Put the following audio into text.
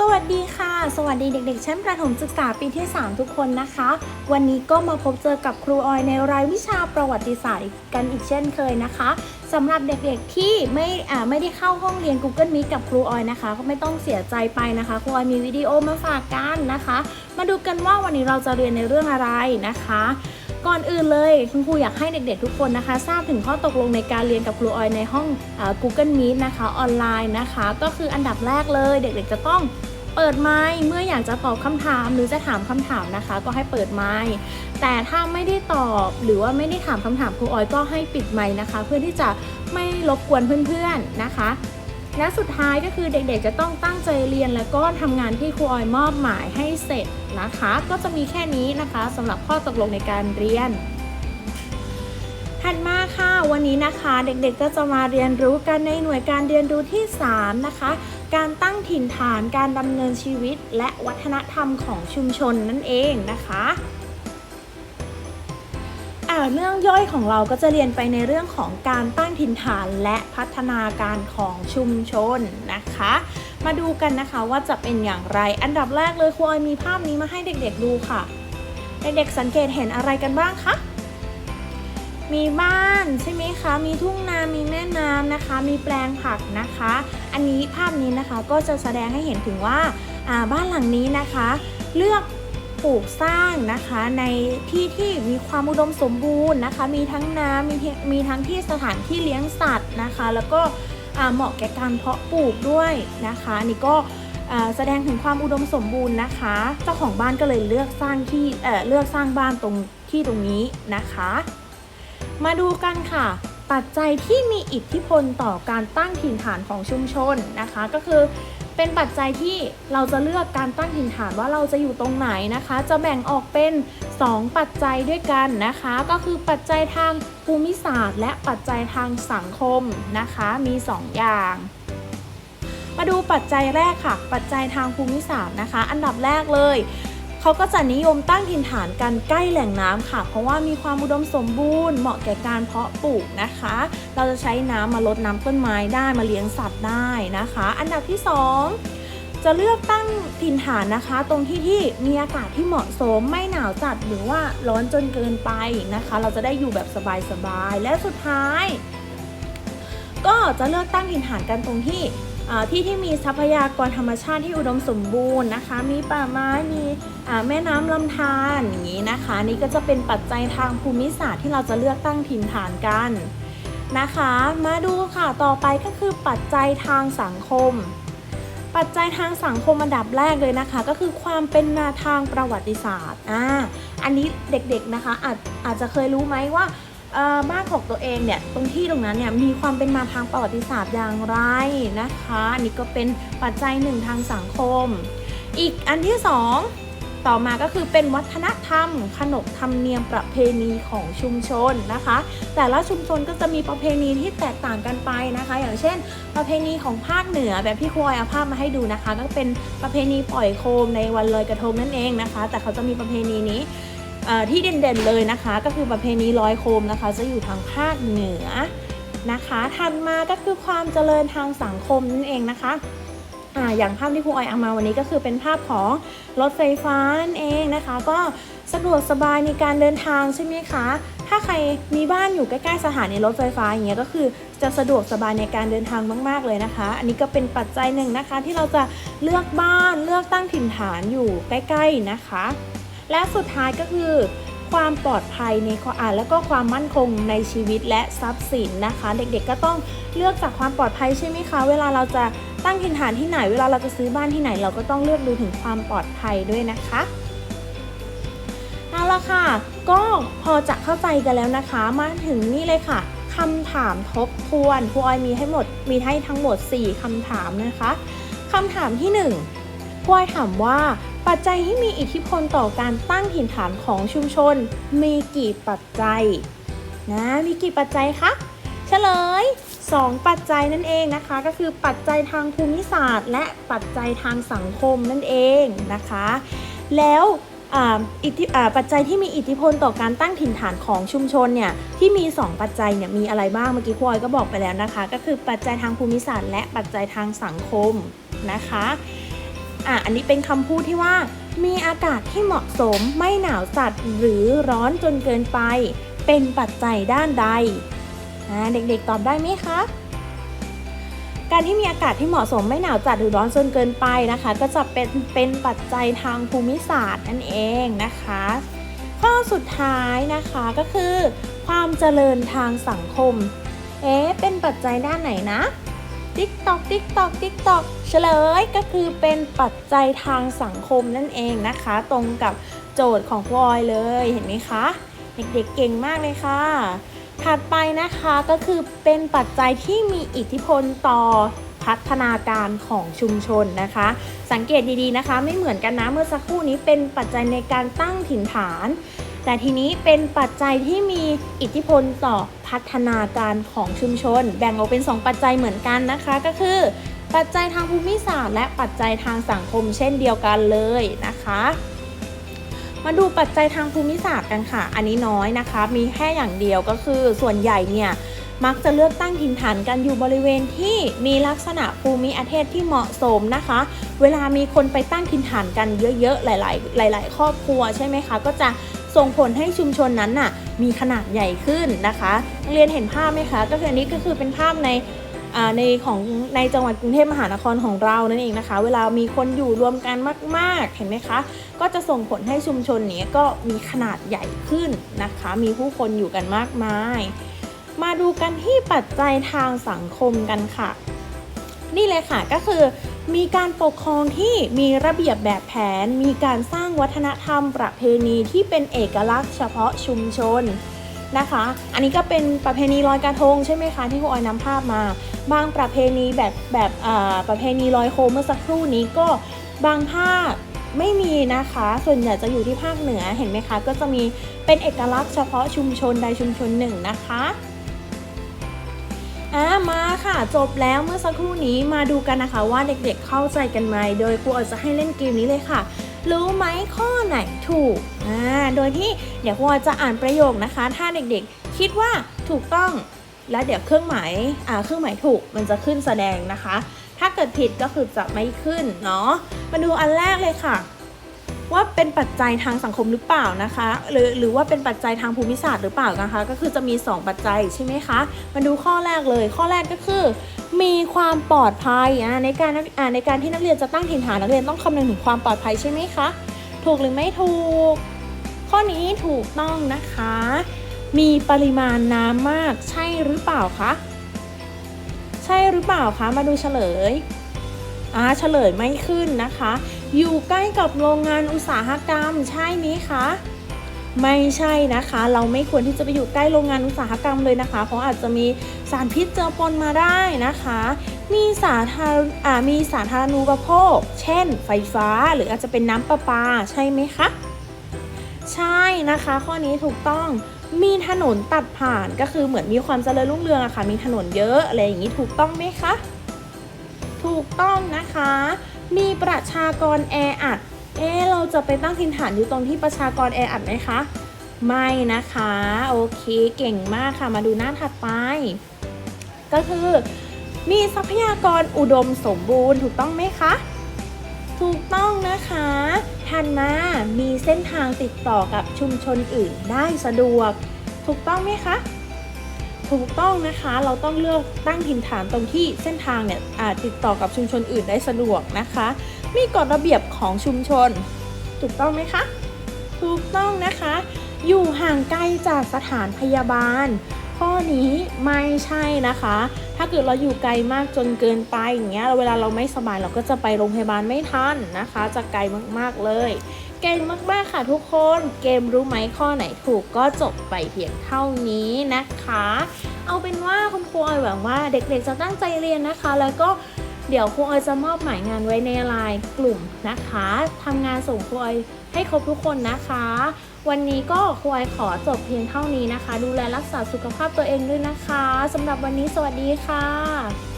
สวัสดีค่ะ สวัสดีเด็กๆ ชั้นประถมศึกษาปีที่ 3 ทุกคนนะคะ วันนี้ก็มาพบเจอกับครูออยในรายวิชาประวัติศาสตร์กันอีกเช่นเคยนะคะสำหรับเด็กๆที่ไม่ไม่ได้เข้าห้องเรียน Google Meet กับครูออยนะคะ ก็ไม่ต้องเสียใจไปนะคะครูออยมีวิดีโอมาฝากกันนะคะ มาดูกันว่าวันนี้เราจะเรียนในเรื่องอะไรนะคะ ก่อนอื่นเลย คุณครูอยากให้เด็กๆทุกคนนะคะ ทราบถึงข้อตกลงในการเรียนกับครูออยในห้องอ Google Meet นะคะออนไลน์นะคะ ก็คืออันดับแรกเลย เด็กๆจะต้องเปิดไมค์เมื่ออยากจะตอบคำถามหรือจะถามคำถามนะคะ ก็ให้เปิดไมค์แต่ถ้าไม่ได้ตอบหรือว่าไม่ได้ถามคำถามครูออยก็ให้ปิดไมค์นะคะ เพื่อที่จะไม่รบกวนเพื่อนๆนะคะ และสุดท้ายก็คือเด็กๆ จะต้องตั้งใจเรียนแล้วก็ทำงานที่ครูออยมอบหมายให้เสร็จนะคะ ก็จะมีแค่นี้นะคะสำหรับข้อตกลงในการเรียนถัดมาค่ะวันนี้นะคะเด็กๆก็จะมาเรียนรู้กันในหน่วยการเรียนรู้ที่ 3 นะคะ การตั้งถิ่นฐานการดำเนินชีวิต และวัฒนธรรมของชุมชนนั่นเองนะคะ เรื่องย่อยของเราก็จะเรียนไปในเรื่องของการตั้งถิ่นฐานและพัฒนาการของชุมชนนะคะ มาดูกันนะคะว่าจะเป็นอย่างไร อันดับแรกเลยครูออยมีภาพนี้มาให้เด็กๆดูค่ะ เด็กๆสังเกตเห็นอะไรกันบ้างคะ มีบ้านใช่ไหมคะ มีทุ่งนา มีแม่น้ำนะคะ มีแปลงผักนะคะ อันนี้ภาพนี้นะคะก็จะแสดงให้เห็นถึงว่าอ่าบ้านหลังนี้นะคะ เลือก ปลูกสร้างนะคะในที่ที่มีความอุดมสมบูรณ์นะคะ มีทั้งน้ำมีที่มีทั้งที่สถานที่เลี้ยงสัตว์นะคะ แล้วก็เหมาะแก่การเพาะปลูกด้วยนะคะนี่ก็แสดงถึงความอุดมสมบูรณ์นะคะ เจ้าของบ้านก็เลยเลือกสร้างที่เเลือกสร้างบ้านตรงที่ตรงนี้นะคะ มาดูกันค่ะปัจจัยที่มีอิทธิพลต่อการตั้งถิ่นฐานของชุมชนนะคะ ก็คือ เป็นปัจจัยที่เราจะเลือกการตั้งถิ่นฐานว่าเราจะอยู่ตรงไหนนะคะ จะแบ่งออกเป็น 2 ปัจจัยด้วยกันนะคะ ก็คือปัจจัยทางภูมิศาสตร์ และปัจจัยทางสังคมนะคะ มี 2 อย่างมาดูปัจจัยแรกค่ะ ปัจจัยทางภูมิศาสตร์นะคะ อันดับแรกเลย เขาก็จะนิยมตั้งถิ่นฐานกันใกล้แหล่งน้ำค่ะ เพราะว่ามีความอุดมสมบูรณ์เหมาะแก่การเพาะปลูกนะคะ เราจะใช้น้ำมาลดน้ำต้นไม้ได้มาเลี้ยงสัตว์ได้นะคะ อันดับที่ 2จะเลือกตั้งถิ่นฐานนะคะ ตรงที่ที่มีอากาศที่เหมาะสมไม่หนาวจัดหรือว่าร้อนจนเกินไปนะคะ เราจะได้อยู่แบบสบายๆและสุดท้าย ก็จะเลือกตั้งถิ่นฐานกันตรงที่ ที่ที่มีทรัพยากรธรรมชาติที่อุดมสมบูรณ์นะคะ มีป่าไม้มีแม่น้ำลำธารอย่างนี้นะคะ นี่ก็จะเป็นปัจจัยทางภูมิศาสตร์ที่เราจะเลือกตั้งถิ่นฐานกันนะคะ มาดูค่ะต่อไปก็คือปัจจัยทางสังคม ปัจจัยทางสังคมอันดับแรกเลยนะคะ ก็คือความเป็นมาทางประวัติศาสตร์อ่าอันนี้เด็กๆนะคะอาจอาจจะเคยรู้ไหมว่า บ้านของตัวเองเนี่ยตรงที่ตรงนั้นเนี่ยมีความเป็นมาทางประวัติศาสตร์อย่างไรนะคะอันนี่ก็เป็นปัจจัยหนึ่งทางสังคม อีกอันที่สองต่อมาก็คือเป็นวัฒนธรรม ขนบธรรมเนียมประเพณีของชุมชนนะคะ แต่ละชุมชนก็จะมีประเพณีที่แตกต่างกันไปนะคะ อย่างเช่น ประเพณีของภาคเหนือแบบที่ครูออยเอาภาพมาให้ดูนะคะ ก็เป็นประเพณีปล่อยโคมในวันลอยกระทงนั่นเองนะคะ แต่เขาจะมีประเพณีนี้ ที่เด่นๆเลยนะคะ ก็คือประเพณีลอยโคมนะคะ จะอยู่ทางภาคเหนือนะคะถัดมาก็คือความเจริญทางสังคมนั่นเองนะคะออย่างภาพที่ครูออยเอามาวันนี้ก็คือเป็นภาพของรถไฟฟ้านั่นเองนะคะ ก็สะดวกสบายในการเดินทางใช่ไหมคะ ถ้าใครมีบ้านอยู่ใกล้ๆสถานีรถไฟฟ้าอย่างเงี้ยก็คือจะสะดวกสบายในการเดินทางมาก ๆเลยนะคะ อันนี้ก็เป็นปัจจัยหนึ่งนะคะที่เราจะเลือกบ้านเลือกตั้งถิ่นฐานอยู่ใกล้ ๆนะคะ และสุดท้ายก็คือ ความปลอดภัยในข้ออ่านแล้วก็ความมั่นคงในชีวิตและทรัพย์สินนะคะ เด็กๆก็ต้องเลือกจากความปลอดภัยใช่ไหมคะ เวลาเราจะตั้งถิ่นฐานที่ไหน เวลาเราจะซื้อบ้านที่ไหน เราก็ต้องเลือกดูถึงความปลอดภัยด้วยนะคะเอาละค่ะ ก็พอจะเข้าใจกันแล้วนะคะ มาถึงนี่เลยค่ะคำถามทบทวนครูออยมีให้หมดมีให้ทั้งหมด 4คำถามนะคะคำถามที่ 1 ครูอยถามว่าปัจจัยที่มีอิทธิพลต่อการตั้งถิ่นฐานของชุมชน มีกี่ปัจจัยนะมีกี่ปัจจัยคะเฉลย 2 ปัจจัยนั่นเองนะคะ ก็คือปัจจัยทางภูมิศาสตร์ และปัจจัยทางสังคมนั่นเองนะคะ แล้วอิทธิปัจจัยที่มีอิทธิพลต่อการตั้งถิ่นฐานของชุมชนเนี่ยที่มี 2 ปัจจัยเนี่ยมีอะไรบ้างเมื่อกี้พลอยก็บอกไปแล้วนะคะ ก็คือปัจจัยทางภูมิศาสตร์ และปัจจัยทางสังคมนะคะ อะอันนี้เป็นคำพูดที่ว่า มีอากาศที่เหมาะสมไม่หนาวจัดหรือร้อนจนเกินไป เป็นปัจจัยด้านใดอ่าเด็กๆตอบได้ไหมคะการที่มีอากาศที่เหมาะสมไม่หนาวจัดหรือร้อนจนเกินไปนะคะ ก็จะเป็นเป็นปัจจัยทางภูมิศาสตร์นั่นเองนะคะ ข้อสุดท้ายนะคะก็คือ ความเจริญทางสังคม เอ๊ะเป็นปัจจัยด้านไหนนะ ติ๊กตอกติ๊กตอกติ๊กตอกเฉลยก็คือเป็นปัจจัยทางสังคมนั่นเองนะคะ ตรงกับโจทย์ของพลอยเลยเห็นไหมคะเด็กๆเก่งมากเลยค่ะ ถัดไปนะคะก็คือเป็นปัจจัยที่มีอิทธิพลต่อพัฒนาการของชุมชนนะคะ สังเกตดีๆนะคะ ไม่เหมือนกันนะเมื่อสักครู่นี้เป็นปัจจัยในการตั้งถิ่นฐาน แต่ทีนี้เป็นปัจจัยที่มีอิทธิพลต่อพัฒนาการของชุมชน แบ่งออกเป็น 2 ปัจจัยเหมือนกันนะคะก็คือ ปัจจัยทางภูมิศาสตร์ และปัจจัยทางสังคมเช่นเดียวกันเลยนะคะมาดูปัจจัยทางภูมิศาสตร์กันค่ะ อันนี้น้อยนะคะ มีแค่อย่างเดียวก็คือส่วนใหญ่เนี่ยมักจะเลือกตั้งถิ่นฐานกันอยู่บริเวณที่มีลักษณะภูมิประเทศที่เหมาะสมนะคะ เวลามีคนไปตั้งถิ่นฐานกันเยอะๆ หลายๆ หลาย ๆ ครอบครัวใช่ไหมคะ ก็จะ ส่งผลให้ชุมชนนั้นน่ะมีขนาดใหญ่ขึ้นนะคะเรียนเห็นภาพไหมคะ ก็คืออันนี้ก็คือเป็นภาพในอ่าในของในจังหวัดกรุงเทพมหานครของเรานั่นเองนะคะ เวลามีคนอยู่รวมกันมาก ๆ เห็นไหมคะ ก็จะส่งผลให้ชุมชนนี้ก็มีขนาดใหญ่ขึ้นนะคะ มีผู้คนอยู่กันมากมาย มาดูกันที่ปัจจัยทางสังคมกันค่ะ นี่เลยค่ะก็คือ มีการปกครองที่มีระเบียบแบบแผน มีการสร้างวัฒนธรรมประเพณีที่เป็นเอกลักษณ์เฉพาะชุมชนนะคะ อันนี้ก็เป็นประเพณีลอยกระทงใช่ไหมคะที่ครูออยนำภาพมา บางประเพณีแบบแบบประเพณีลอยโคมเมื่อสักครู่นี้ก็บางภาคไม่มีนะคะ ส่วนใหญ่จะอยู่ที่ภาคเหนือเห็นไหมคะ ก็จะมีเป็นเอกลักษณ์เฉพาะชุมชนใดชุมชนหนึ่งนะคะ อ่ามาค่ะ จบแล้วเมื่อสักครู่นี้มาดูกันนะคะว่าเด็กๆเข้าใจกันไหมโดยครูออยจะให้เล่นเกมนี้เลยค่ะ รู้ไหมข้อไหนถูกอ่าโดยที่เดี๋ยวครูออยจะอ่านประโยคนะคะ ถ้าเด็กๆ คิดว่าถูกต้อง แล้วเดี๋ยวเครื่องหมายอ่าเครื่องหมายถูกมันจะขึ้นแสดงนะคะ ถ้าเกิดผิดก็คือจะไม่ขึ้นเนาะมาดูอันแรกเลยค่ะ ว่าเป็นปัจจัยทางสังคมหรือเปล่านะคะ หรือหรือว่าเป็นปัจจัยทางภูมิศาสตร์หรือเปล่านะคะ ก็คือจะมี 2 ปัจจัยใช่ไหมคะมาดูข้อแรกเลย ข้อแรกก็คือ มีความปลอดภัยในการในการที่นักเรียนจะตั้งถิ่นฐานนักเรียนต้องคำนึงถึงความปลอดภัยใช่ไหมคะถูกหรือไม่ถูก ข้อนี้ถูกต้องนะคะ มีปริมาณน้ำมากใช่หรือเปล่าคะใช่หรือเปล่าคะมาดูเฉลย อ่าเฉลยไม่ขึ้นนะคะ อยู่ใกล้กับโรงงานอุตสาหกรรมใช่ไหมคะไม่ใช่นะคะ เราไม่ควรที่จะไปอยู่ใกล้โรงงานอุตสาหกรรมเลยนะคะ เพราะอาจจะมีสารพิษเจอปนมาได้นะคะ มีสาธารอ่ามีสาธารณูปโภค เช่น ไฟฟ้าหรืออาจจะเป็นน้ำประปาใช่ไหมคะ ใช่นะคะ ข้อนี้ถูกต้องมีถนนตัดผ่านก็คือเหมือนมีความเจริญรุ่งเรืองอะค่ะมีถนนเยอะอะไรอย่างนี้ถูกต้องไหมคะ ถูกต้องนะคะ มีประชากรแออัด เอ๊เราจะไปตั้งถิ่นฐานอยู่ตรงที่ประชากรแออัดไหมคะ ไม่นะคะ โอเค เก่งมากค่ะ มาดูหน้าถัดไป ก็คือ มีทรัพยากรอุดมสมบูรณ์ถูกต้องไหมคะ ถูกต้องนะคะถัดมามีเส้นทางติดต่อกับชุมชนอื่นได้สะดวก ถูกต้องไหมคะ ถูกต้องนะคะเราต้องเลือกตั้งถิ่นฐานตรงที่เส้นทางเนี่ยอาจติดต่อกับชุมชนอื่นได้สะดวกนะคะ มีกฎระเบียบของชุมชน ถูกต้องไหมคะ ถูกต้องนะคะ อยู่ห่างไกลจากสถานพยาบาล ข้อนี้ไม่ใช่นะคะ ถ้าเกิดเราอยู่ไกลมากจนเกินไปอย่างเงี้ยเวลาเราไม่สบายเราก็จะไปโรงพยาบาลไม่ทันนะคะ จะไกลมากๆเลย เก่งมากๆค่ะทุกคน เกมรู้ไหมข้อไหนถูกก็จบไปเพียงเท่านี้นะคะ เอาเป็นว่าคุณครูออยหวังว่าเด็กๆจะตั้งใจเรียนนะคะ แล้วก็เดี๋ยวครูออยจะมอบหมายงานไว้ในไลน์กลุ่มนะคะทำงานส่งครูออยให้ครบทุกคนนะคะ วันนี้ก็ควยขอจบเพียงเท่านี้นะคะ ดูแลรักษาสุขภาพตัวเองด้วยนะคะสำหรับวันนี้สวัสดีค่ะ